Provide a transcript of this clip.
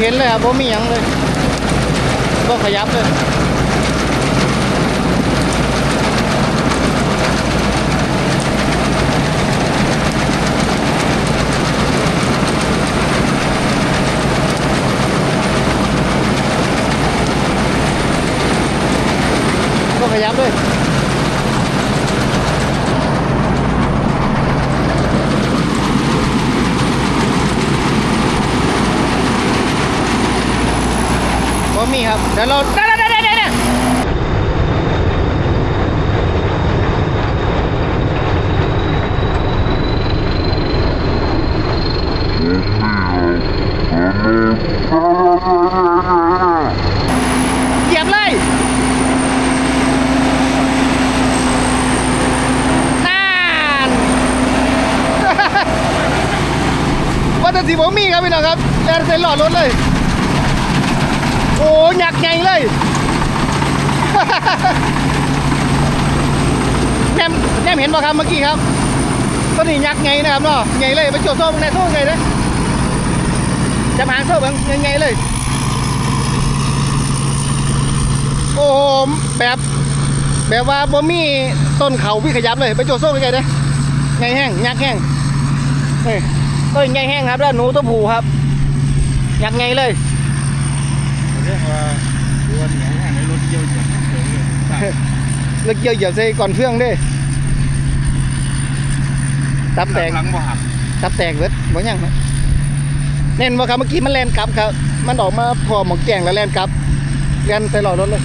เห็นเลยครับผมมีหยังเลยก็ขยับเลยก็ขยับเลย บ่ครับเดี๋ยวเราได้ได้ได้ได้เหยียบเลยนั่นว่าแต่สิบ่มีครับพี่น้องครับแลนเซนหลอดรถเลย ยักใหญ่เลยแนมแนมเห็นป่ะครับเมื่อกี้ครับตัวนี้ยักษ์ไงนะครับเนาะไงเลยไปโจดโซ่ตรงไหนโซ่ไงเลยจะมาหาโซ่แบบไงเลย โอ้โหแบบแบบว่าบ่มีต้นเขาพี่ขยับเลยไปโจดโซ่ไงเลยไงแห้งยักษ์แห้งนี่ต้นไงแห้งครับแล้วหนูตัวผูครับยักษ์ไงเลย ว่าดูว่าเหนียวแห้งในรถเกี่ยวเหยียบเสียงเลยรับแล้วเกี่ยวเหยียบใส่ก่อนเฟื่องด้วยตับแตกหลังบ่หักตับแตกเบิดบ่ยังครับเน่นว่าครับเมื่อกี้มันแลนกลับครับ มันออกมาพอหมอกแกงแล้วแลนกลับแลนใส่หลอดรถเลย